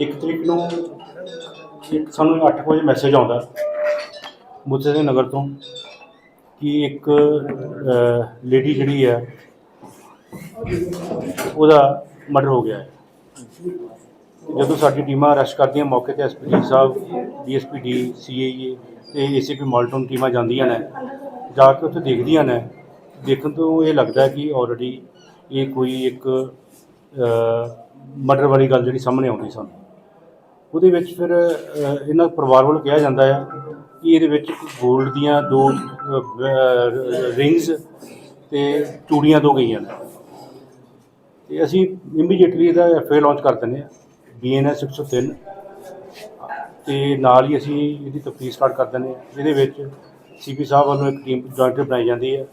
ਇੱਕ ਤਰੀਕ ਨੂੰ ਇੱਕ ਸਾਨੂੰ 8 ਵਜੇ ਮੈਸੇਜ ਆਉਂਦਾ ਮੁੱਤੇ ਦੇ ਨਗਰ ਤੋਂ ਕਿ ਇੱਕ ਲੇਡੀ ਜਿਹੜੀ ਹੈ, ਉਹਦਾ ਮਰਡਰ ਹੋ ਗਿਆ ਹੈ। ਜਦੋਂ ਸਾਡੀ ਟੀਮਾਂ ਰਸ਼ ਕਰਦੀਆਂ ਮੌਕੇ ਤੇ ਐਸਪੀ ਸਾਹਿਬ ਡੀਐਸਪੀ ਡੀ ਸੀਏਏ ਤੇ ਏਸੀਪੀ ਮਾਲਟਨ ਟੀਮਾਂ ਜਾਂਦੀਆਂ ਨੇ, ਜਾ ਕੇ ਉੱਥੇ ਦੇਖਦੀਆਂ ਨੇ, ਦੇਖਣ ਤੋਂ ਇਹ ਲੱਗਦਾ ਕਿ ਆਲਰੇਡੀ ਇਹ ਕੋਈ ਇੱਕ ਮਰਡਰ ਵਾਲੀ ਗੱਲ ਜਿਹੜੀ ਸਾਹਮਣੇ ਆਉਂਦੀ ਸਾਨੂੰ। ਉਹਦੇ ਵਿੱਚ ਫਿਰ ਅ, ਇਹਨਾਂ ਪਰਿਵਾਰ ਵੱਲੋਂ ਕਿਹਾ ਜਾਂਦਾ ਆ ਕਿ ਇਹਦੇ ਵਿੱਚ 골ਡ ਦੀਆਂ ਦੋ ਰਿੰਗਸ ਤੇ ਚੂੜੀਆਂ ਦੋ ਗਈਆਂ ਨੇ। ਤੇ ਅਸੀਂ ਇਮੀਡੀਏਟਲੀ ਇਹਦਾ ਐਫਆਈ ਲਾਂਚ ਕਰ ਦਿੰਦੇ ਹਾਂ ਬੀਐਨਐਸ 103 ਤੇ ਨਾਲ ਹੀ ਅਸੀਂ ਇਹਦੀ ਤਫਤੀਸ਼ ਸਟਾਰਟ ਕਰ ਦਿੰਦੇ ਹਾਂ ਜਿਹਦੇ ਵਿੱਚ ਸੀਪੀ ਸਾਹਿਬ ਵੱਲੋਂ ਇੱਕ ਟੀਮ ਜੁਆਇੰਟ ਬਣਾਈ ਜਾਂਦੀ ਹੈ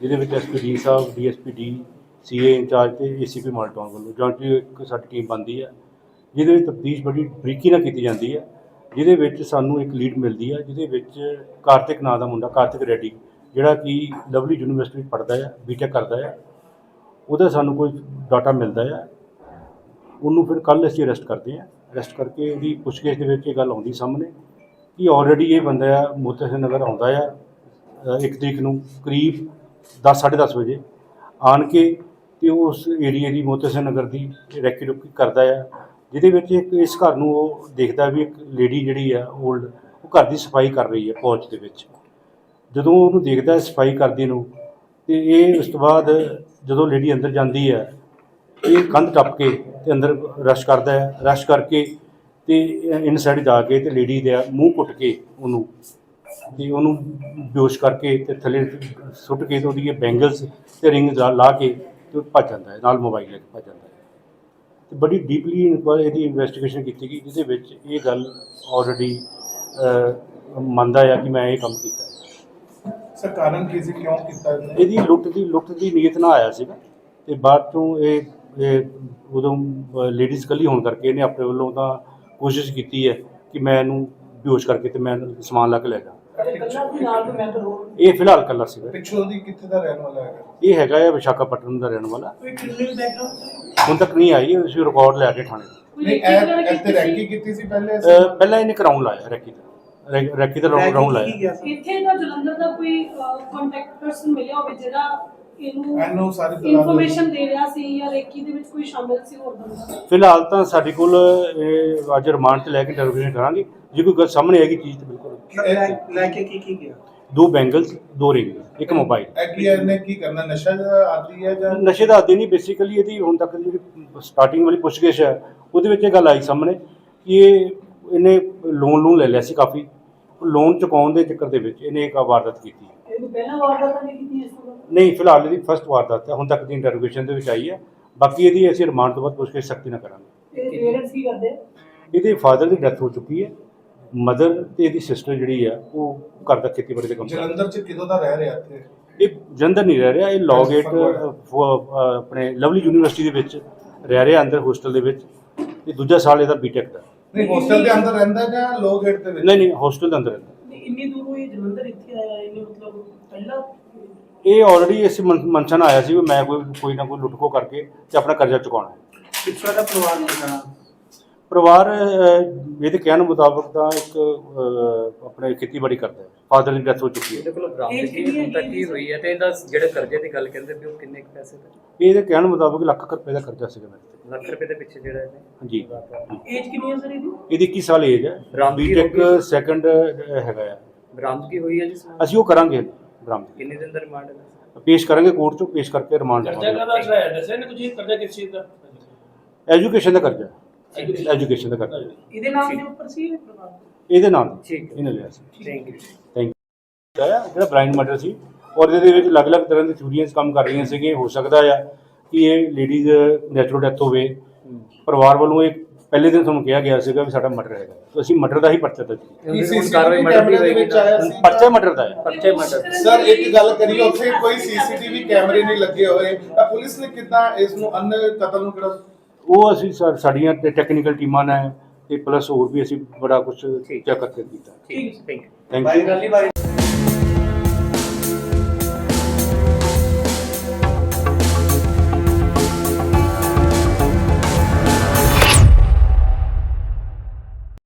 ਜਿਹਦੇ ਵਿੱਚ ਐਸਪੀ ਸਾਹਿਬ ਡੀਐਸਪੀ ਡੀ ਸੀਏ ਇੰਚਾਰਜ ਤੇ ਏਸੀਪੀ ਮਾਲਟਾਊਨ ਵੱਲੋਂ ਜੁਆਇੰਟਲੀ ਇੱਕ ਸਾਡੀ ਟੀਮ ਬਣਦੀ ਹੈ ਜਿਹਦੇ ਵਿੱਚ ਤਫਤੀਸ਼ ਬੜੀ ਬਰੀਕੀ ਨਾਲ ਕੀਤੀ ਜਾਂਦੀ ਹੈ, ਜਿਹਦੇ ਵਿੱਚ ਸਾਨੂੰ ਇੱਕ ਲੀਡ ਮਿਲਦੀ ਹੈ, ਜਿਹਦੇ ਵਿੱਚ ਕਾਰਤਿਕ ਨਾਂ ਦਾ ਮੁੰਡਾ, ਕਾਰਤਿਕ ਰੈਡੀ, ਜਿਹੜਾ ਕਿ ਲਵਲੀ ਯੂਨੀਵਰਸਿਟੀ ਵਿੱਚ ਪੜ੍ਹਦਾ ਹੈ ਬੀਟੈਕ ਕਰਦਾ ਹੈ, ਉਹਦਾ ਸਾਨੂੰ ਕੋਈ ਡਾਟਾ ਮਿਲਦਾ ਹੈ, ਉਹਨੂੰ ਫਿਰ ਕੱਲ ਅਸੀਂ ਅਰੈਸਟ ਕਰਦੇ ਹਾਂ ਅਰੈਸਟ ਕਰਕੇ ਉਹਦੀ ਪੁੱਛਗਿੱਛ ਦੇ ਵਿੱਚ ਇਹ ਗੱਲ ਆਉਂਦੀ ਸਾਹਮਣੇ ਕਿ ਆਲਰੇਡੀ ਇਹ ਬੰਦਾ ਆ ਮੋਤਸਰ ਨਗਰ ਆਉਂਦਾ ਆ ਇੱਕ ਤਰੀਕ ਨੂੰ ਕਰੀਬ 10 10:30 ਵਜੇ ਆਣ ਕੇ ਤੇ ਉਸ ਏਰੀਏ ਦੀ ਮੋਤਸਰ ਨਗਰ ਦੀ ਰੈਕੀ ਰੁਕੀ ਕਰਦਾ ਆ ਜਿਹਦੇ ਵਿੱਚ ਇੱਕ ਇਸ ਘਰ ਨੂੰ ਉਹ ਦੇਖਦਾ ਵੀ ਇੱਕ ਲੇਡੀ ਜਿਹੜੀ ਆ ਓਲਡ ਉਹ ਘਰ ਦੀ ਸਫ਼ਾਈ ਕਰ ਰਹੀ ਹੈ ਪੌਚ ਦੇ ਵਿੱਚ। ਜਦੋਂ ਉਹਨੂੰ ਦੇਖਦਾ ਸਫ਼ਾਈ ਕਰਦੀ ਨੂੰ, ਤੇ ਇਹ ਉਸ ਤੋਂ ਬਾਅਦ ਜਦੋਂ ਲੇਡੀ ਅੰਦਰ ਜਾਂਦੀ ਹੈ ਇਹ ਕੰਧ ਟੱਪ ਕੇ ਤੇ ਅੰਦਰ ਰਸ਼ ਕਰਦਾ ਹੈ। ਰਸ਼ ਕਰਕੇ ਤੇ ਇਨਸਾਈਡ ਜਾ ਕੇ ਤੇ ਲੇਡੀ ਦਾ ਮੂੰਹ ਕੁੱਟ ਕੇ ਉਹਨੂੰ, ਤੇ ਉਹਨੂੰ ਬੇਹੋਸ਼ ਕਰਕੇ ਤੇ ਥੱਲੇ ਸੁੱਟ ਕੇ ਤੇ ਉਹਦੀ ਬੈਂਗਲਸ ਤੇ ਰਿੰਗ ਲਾ ਕੇ ਤੇ ਉਹ ਭੱਜ ਜਾਂਦਾ ਹੈ, ਨਾਲ ਮੋਬਾਈਲ ਲੈ ਕੇ ਭੱਜ ਜਾਂਦਾ ਹੈ। ਤੇ ਬੜੀ ਡੀਪਲੀ ਇਹਦੀ ਇਨਵੈਸਟੀਗੇਸ਼ਨ ਕੀਤੀ ਗਈ ਜਿਹਦੇ ਵਿੱਚ ਇਹ ਗੱਲ ਆਲਰੇਡੀ ਮੰਨਦਾ ਹੈ ਕਿ ਮੈਂ ਇਹ ਕੰਮ ਕੀਤਾ ਹੈ। ਸਰ ਕਾਰਨ ਕੀ ਸੀ? ਕਿਉਂ ਕੀਤਾ ਇਹਨੇ? ਇਹਦੀ ਲੁੱਟ ਦੀ ਲੁੱਟ ਦੀ ਨੀਅਤ ਨਾਲ ਆਇਆ ਸੀਗਾ ਤੇ ਬਾਅਦ ਤੋਂ ਇਹ ਇਹ ਉਦੋਂ ਲੇਡੀਜ਼ ਇਕੱਲੀ ਹੋਣ ਕਰਕੇ ਇਹਨੇ ਆਪਣੇ ਵੱਲੋਂ ਤਾਂ ਕੋਸ਼ਿਸ਼ ਕੀਤੀ ਹੈ ਕਿ ਮੈਂ ਇਹਨੂੰ ਬੇਹੋਸ਼ ਕਰਕੇ ਤੇ ਮੈਂ ਸਮਾਨ ਲਾ ਕੇ ਲੈ ਜਾ ਇਹ ਫਿਲਹਾਲ ਇਕੱਲਾ ਸੀਗਾ। ਪਿੱਛੋਂ ਦੀ ਕਿੱਥੇ ਦਾ ਰਹਿਣ ਵਾਲਾ ਹੈਗਾ? ਇਹ ਹੈਗਾ ਹੈ ਵਿਸ਼ਾਖਾਪਟਨਮ ਦਾ ਰਹਿਣ ਵਾਲਾ। ਹੁਣ ਤੱਕ ਨਹੀਂ ਆਈ ਅਸੀਂ ਰਿਕਾਰਡ ਲੈ ਕੇ ਥਾਣੇ। ਨਹੀਂ ਇਹ ਇੱਥੇ ਰੈਂਕੀ ਕੀਤੀ ਸੀ ਪਹਿਲੇ ਪਹਿਲਾਂ ਇਹਨੇ ਕਰਾਉਣ ਲਾਇਆ ਰੈਕੀ ਦਾ। ਰੈਕੀ ਦਾ ਰਾਉਂਡ ਲਾਇਆ। ਇੱਥੇ ਦਾ ਜਲੰਧਰ ਦਾ ਕੋਈ ਕੰਟੈਕਟ ਪਰਸਨ ਮਿਲਿਆ ਹੋਵੇ ਜਿਹੜਾ ਇਹਨੂੰ ਇਹਨੂੰ ਸਾਰੀ ਦਲਾਲ ਇਨਫੋਰਮੇਸ਼ਨ ਦੇ ਰਿਹਾ ਸੀ ਜਾਂ ਰੇਕੀ ਦੇ ਵਿੱਚ ਕੋਈ ਸ਼ਾਮਿਲ ਸੀ ਹੋਰ ਬੰਦਾ? ਫਿਲਹਾਲ ਤਾਂ ਸਾਡੇ ਕੋਲ ਇਹ ਅੱਜ ਰਿਮਾਂਡ ਤੇ ਲੈ ਕੇ ਇੰਟਰੋਗੇਸ਼ਨ ਕਰਾਂਗੇ। ਜੇ ਕੋਈ ਗੱਲ ਸਾਹਮਣੇ ਆਏਗੀ ਚੀਜ਼ ਤਾਂ ਬਿਲਕੁਲ ਲੈ ਕੇ ਕੀ ਕੀ ਗਿਆ ਦੋ ਬੈਂਗਲਸ ਦੋ ਰਿੰਗ ਇੱਕ ਮੋਬਾਈਲ ਕੀ ਕਰਨਾ? ਨਸ਼ਾ ਦਾ ਆਦੀ ਹੈ ਜਾਂ ਨਸ਼ੇ ਦਾ ਆਦੀ ਨਹੀਂ ਬੇਸਿਕਲੀ ਇਹਦੀ ਹੁਣ ਤੱਕ ਦੀ ਜਿਹੜੀ ਸਟਾਰਟਿੰਗ ਵਾਲੀ ਪੁੱਛਗਿੱਛ ਹੈ ਉਹਦੇ ਵਿੱਚ ਇਹ ਗੱਲ ਆਈ ਸਾਹਮਣੇ ਕਿ ਇਹ ਇਹਨੇ ਲੋਨ ਲੋਨ ਲੈ ਲਿਆ ਸੀ ਕਾਫੀ। ਲੋਨ ਚੁਕਾਉਣ ਦੇ ਚੱਕਰ ਦੇ ਵਿੱਚ ਇਹਨੇ ਇੱਕ ਵਾਰਦਾਤ ਕੀਤੀ ਇਹਨੂੰ ਪਹਿਲਾਂ ਵਾਰਦਾਤ ਨਹੀਂ ਕੀਤੀ ਇਸ ਤੋਂ ਨਹੀਂ ਫਿਲਹਾਲ ਇਹਦੀ ਫਸਟ ਵਾਰਦਾਤ ਹੈ। ਹੁਣ ਤੱਕ ਦੀ ਇੰਟਰੋਗੇਸ਼ਨ ਦੇ ਵਿੱਚ ਆਈ ਹੈ। ਬਾਕੀ ਇਹਦੀ ਅਸੀਂ ਰਿਮਾਂਡ ਤੋਂ ਬਾਅਦ ਪੁੱਛਗਿੱਛ ਸਖਤੀ ਨਾ ਕਰਾਂਗੇ। ਇਹ ਪੇਰੈਂਟਸ ਕੀ ਕਰਦੇ? ਇਹਦੇ ਫਾਦਰ ਦੀ ਡੈਥ ਹੋ ਚੁੱਕੀ ਹੈ। ਮਦਰ ਤੇ ਇਹਦੀ ਸਿਸਟਰ ਜਿਹੜੀ ਆ ਉਹ ਘਰ ਦਾ ਖੇਤੀਬਾੜੀ ਦੇ ਕੰਮ ਕਰਦੀ। ਜਲੰਧਰ ਚ ਕਿਦੋਂ ਦਾ ਰਹਿ ਰਿਹਾ ਇੱਥੇ? ਇਹ ਜਲੰਧਰ ਨਹੀਂ ਰਹਿ ਰਿਹਾ ਇਹ ਲੌਗੇਟ ਆਪਣੇ ਲਵਲੀ ਯੂਨੀਵਰਸਿਟੀ ਦੇ ਵਿੱਚ ਰਹਿ ਰਿਹਾ ਅੰਦਰ ਹੋਸਟਲ ਦੇ ਵਿੱਚ। ਤੇ ਦੂਜਾ ਸਾਲ ਇਹਦਾ ਬੀਟੈਕ ਦਾ। ਨਹੀਂ ਹੋਸਟਲ ਦੇ ਅੰਦਰ ਰਹਿੰਦਾ ਜਾਂ ਲੋ ਗੇਟ ਦੇ ਵਿੱਚ? ਨਹੀਂ ਨਹੀਂ ਹੋਸਟਲ ਦੇ ਅੰਦਰ ਰਹਿੰਦਾ। ਇੰਨੀ ਦੂਰੋਂ ਇਹ ਜਲੰਧਰ ਇੱਥੇ ਆਇਆ ਇਹਨੇ ਮਤਲਬ ਪਹਿਲਾਂ ਇਹ ਆਲਰੇਡੀ ਇਸ ਮਨ- ਮਨਸ਼ਾ ਨਾਲ ਆਇਆ ਸੀ ਵੀ ਮੈਂ ਕੋਈ ਕੋਈ ਨਾ ਕੋਈ ਲੁੱਟਖੋ ਕਰਕੇ ਤੇ ਆਪਣਾ ਕਰਜ਼ਾ ਚੁਕਾਉਣਾ ਹੈ। ਪਿੱਛੋਂ ਦਾ ਪਰਿਵਾਰ ਨਿਕਲਣਾ ਪਰਿਵਾਰ ਅਹ, ਇਹਦੇ ਕਹਿਣ ਮੁਤਾਬਕ ਤਾਂ ਇੱਕ ਅਹ, ਆਪਣੇ ਖੇਤੀਬਾੜੀ ਕਰਦਾ ਹੈ। ਫਾਦਰ ਦੀ ਡੈਥ ਹੋ ਚੁੱਕੀ ਹੈ। ਇਹਦੇ ਕੋਲ ਇਹ ਬਰਾਮਦਗੀ ਕਿੰਨੀ ਹੁਣ ਤੱਕ ਕੀ ਹੋਈ ਹੈ ਤੇ ਇਹਦਾ ਜਿਹੜੇ ਕਰਜ਼ੇ ਦੀ ਗੱਲ ਕਰਦੇ ਵੀ ਉਹ ਕਿੰਨੇ ਕੁ ਪੈਸੇ ਦਾ? ਇਹਦੇ ਕਹਿਣ ਮੁਤਾਬਕ ਲੱਖ ਕੁ ਰੁਪਏ ਦਾ ਕਰਜ਼ਾ ਸੀਗਾ ਮੇਰੇ ਤੇ। ਲੱਖ ਰੁਪਏ ਦੇ ਪਿੱਛੇ ਜਿਹੜਾ ਇਹਨੇ? ਹਾਂਜੀ। ਏਜ ਕਿੰਨੀ ਹੈ ਸਰ ਇਹਦੀ? ਇਹਦੀ 21 ਸਾਲ ਏਜ ਹੈ। ਬਰਾਮਦਗੀ ਹੋ ਬੀਟੈਕ ਗਈ? ਸੈਕੰਡ ਹੈਗਾ ਆ। ਬਰਾਮਦਗੀ ਹੋਈ ਹੈ ਜੀ? ਅਸੀਂ ਉਹ ਕਰਾਂਗੇ ਬਰਾਮਦ ਕਿੰਨੇ ਦਿਨ ਦਾ ਰਿਮਾਂਡ ਹੈ ਪੇਸ਼ ਕਰਾਂਗੇ ਕੋਰਟ ਚੋਂ ਪੇਸ਼ ਕਰਕੇ ਰਿਮਾਂਡ ਕਰਜ਼ਾ ਲਵਾਂਗੇ ਕਰਦਾ ਹੈ? ਦੱਸਿਆ ਨਹੀਂ ਕੁਝ ਕਰਜ਼ਾ ਕਿਸ ਚੀਜ਼ ਦਾ? ਐਜੂਕੇਸ਼ਨ ਦਾ ਕਰਜ਼ਾ। ਐਜੂਕੇਸ਼ਨ ਦਾ ਕਰਜ਼ਾ ਇਹਦੇ ਨਾਮ ਦੇ ਉੱਪਰ ਸੀ ਇਹ ਪਰਿਵਾਰ? ਇਹਦੇ ਨਾਲ। ਠੀਕ ਇਹਨੇ ਲਿਆ ਸੀ। ਥੈਂਕ ਯੂ ਥੈਂਕ ਯੂ ਜਿਹੜਾ ਬਲਾਈਂਡ ਮਰਡਰ ਸੀ ਔਰ ਇਹਦੇ ਵਿੱਚ ਅਲੱਗ-ਅਲੱਗ ਤਰ੍ਹਾਂ ਦੀ ਥਿਊਰੀਆਂ ਕੰਮ ਕਰ ਰਹੀਆਂ ਸੀਗੀਆਂ। ਹੋ ਸਕਦਾ ਆ ਕਿ ਇਹ ਲੇਡੀਜ਼ ਨੈਚੁਰਲ ਡੈਥ ਹੋਵੇ। ਪਰਿਵਾਰ ਵੱਲੋਂ ਇਹ ਪਹਿਲੇ ਦਿਨ ਤੁਹਾਨੂੰ ਕਿਹਾ ਗਿਆ ਸੀਗਾ ਵੀ ਸਾਡਾ ਮਰਡਰ ਹੈਗਾ। ਤਾਂ ਅਸੀਂ ਮਰਡਰ ਦਾ ਹੀ ਪਰਚਾ ਦਰਜ ਕੀਤਾ। ਹੁਣ ਕਾਰਵਾਈ ਮਰਡਰ ਦੀ ਆਇਆ ਸੀ ਪਰਚਾ ਮਰਡਰ ਦਾ ਹੈ। ਪਰਚੇ ਮਰਡਰ ਸਰ ਇੱਕ ਗੱਲ ਕਰੀਏ ਉੱਥੇ ਕੋਈ ਸੀਸੀਟੀਵੀ ਕੈਮਰੇ ਨਹੀਂ ਲੱਗੇ ਹੋਏ। ਤਾਂ ਪੁਲਿਸ ਨੇ ਕਿੱਦਾਂ ਇਸ ਨੂੰ ਅਨ ਕਤਲ ਨੂੰ ਕਿਹੜਾ ਉਹ ਅਸੀਂ ਸਾ- ਸਾਡੀਆਂ ਟੈਕਨੀਕਲ ਟੀਮਾਂ ਨੇ ਤੇ ਪਲੱਸ ਹੋਰ ਵੀ ਅਸੀਂ ਬੜਾ ਕੁਝ ਚੈੱਕ ਕਰਕੇ ਕੀਤਾ। ਠੀਕ ਥੈਂਕ ਯੂ ਥੈਂਕ ਯੂ